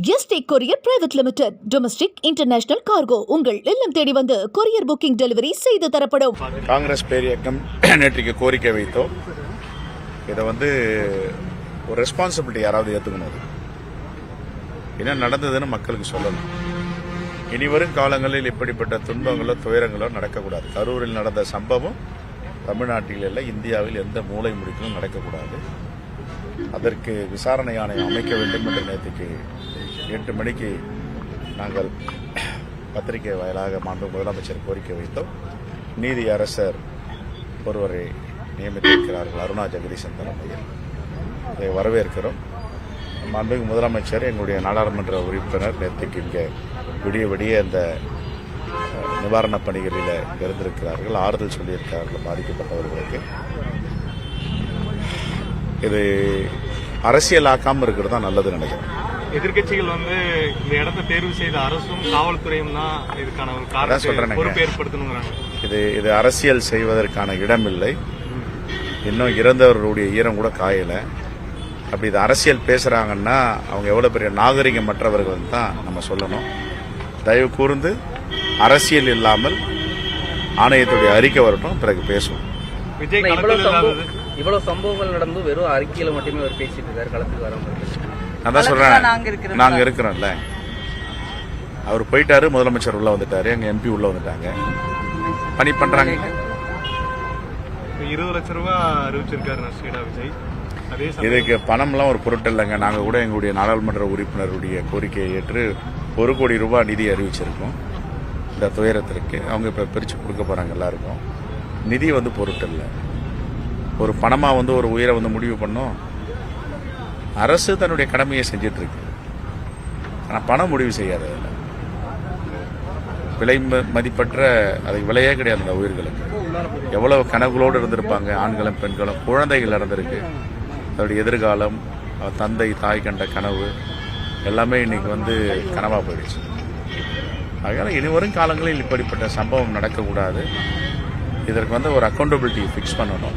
ST courier private limited. Domestic international cargo. உங்கள் இல்லம் தேடி வந்து கொரியர் புக்கிங் டெலிவரி செய்து தரப்படும். காங்கிரஸ் பேரியக்கம் நேற்றைக்கு கோரிக்கை வைத்தோம். இதை வந்து ஒரு ரெஸ்பான்சிபிலிட்டி யாராவது ஏற்றுக்கணும் என்ன நடந்ததுன்னு மக்களுக்கு சொல்லணும். இனி வரும் காலங்களில் இப்படிப்பட்ட துன்பங்களோ துயரங்களோ நடக்கக்கூடாது. கரூரில் நடந்த சம்பவம் தமிழ்நாட்டில் இல்லை இந்தியாவில் எந்த மூலை முடிக்கலும் நடக்கக்கூடாது. அதற்கு விசாரணை ஆணையம் அமைக்க வேண்டும் என்று நேற்றுக்கு எட்டு மணிக்கு நாங்கள் பத்திரிகை வாயிலாக மாண்பு முதலமைச்சர் கோரிக்கை வைத்தோம். நீதி அரசர் ஒருவரை நியமித்திருக்கிறார்கள் அருணா ஜெகதீசன் தலைமையில். இதை வரவேற்கிறோம். மாண்புமிகு முதலமைச்சர் எங்களுடைய நாடாளுமன்ற உறுப்பினர் நேற்றுக்கு இங்கே விடிய விடிய அந்த நிவாரணப் பணிகளில் இருந்திருக்கிறார்கள். ஆறுதல் சொல்லியிருக்கிறார்கள் பாதிக்கப்பட்டவர்களுக்கு. இது அரசியலாக்காமல் இருக்கிறது தான் நல்லது நினைக்கிறேன். எதிர்க்கட்சிகள் வந்து இந்த இடத்தை தேர்வு செய்த அரசும் காவல்துறையும் தான் இதுக்கான ஒரு. காரணத்தை பொறுப்பு ஏற்படுத்தணுங்கிறாங்க. இது இது அரசியல் செய்வதற்கான இடமில்லை. இன்னும் இறந்தவர்களுடைய ஈரம் கூட காயலை. அப்படி இது அரசியல் பேசுகிறாங்கன்னா அவங்க எவ்வளோ பெரிய நாகரிகமற்றவர்கள் தான் நம்ம சொல்லணும். தயவு கூர்ந்து அரசியல் இல்லாமல் ஆணையத்துடைய அறிக்கை வரட்டும் பிறகு பேசுவோம். விஜய் இவ்வளவு சம்பவங்கள் நடந்து வெறும் அறிக்கையில மட்டுமே அவர் பேசிட்டு இருக்காரு களத்துக்கு வராம இருக்கு நான் தான் சொல்கிறேன் நாங்கள் இருக்கிறோம்ல. அவர் போயிட்டாரு முதலமைச்சர் உள்ள வந்துட்டாரு எங்கள் எம்பி உள்ள வந்துட்டாங்க. பணி பண்ணுறாங்க இப்ப இருபது லட்சம் ரூபாய் அறிவிச்சிருக்காரு நஷ்டீடா விஜய். இதுக்கு பணம்லாம் ஒரு பொருட்டு இல்லைங்க. நாங்கள் கூட எங்களுடைய நாடாளுமன்ற உறுப்பினருடைய கோரிக்கையை ஏற்று ஒரு கோடி ரூபாய் நிதி அறிவிச்சிருக்கோம். இந்த துயரத்திற்கு. அவங்க இப்போ பிரித்து கொடுக்க போகிறாங்க எல்லாருக்கும். நிதி வந்து பொருட்டு இல்லை. ஒரு பணமாக வந்து ஒரு உயிரை வந்து முடிவு பண்ணோம். அரசு தன்னுடைய கடமையை செஞ்சிட்டு இருக்கு ஆனால் பணம் முடிவு செய்யாது அதில். விலை மதிப்பற்ற அதுக்கு விலையே கிடையாது அந்த உயிர்களுக்கு. எவ்வளவு கனவுகளோடு இருந்திருப்பாங்க ஆண்களும் பெண்களும். குழந்தைகள் இறந்திருக்கு. அதோடைய எதிர்காலம் தந்தை தாய் கண்ட கனவு எல்லாமே இன்னைக்கு வந்து கனவாக போயிடுச்சு. அதனால் இனி வரும் காலங்களில் இப்படிப்பட்ட சம்பவம் நடக்கக்கூடாது. இதற்கு வந்து ஒரு அக்கௌண்டபிலிட்டி ஃபிக்ஸ் பண்ணணும்.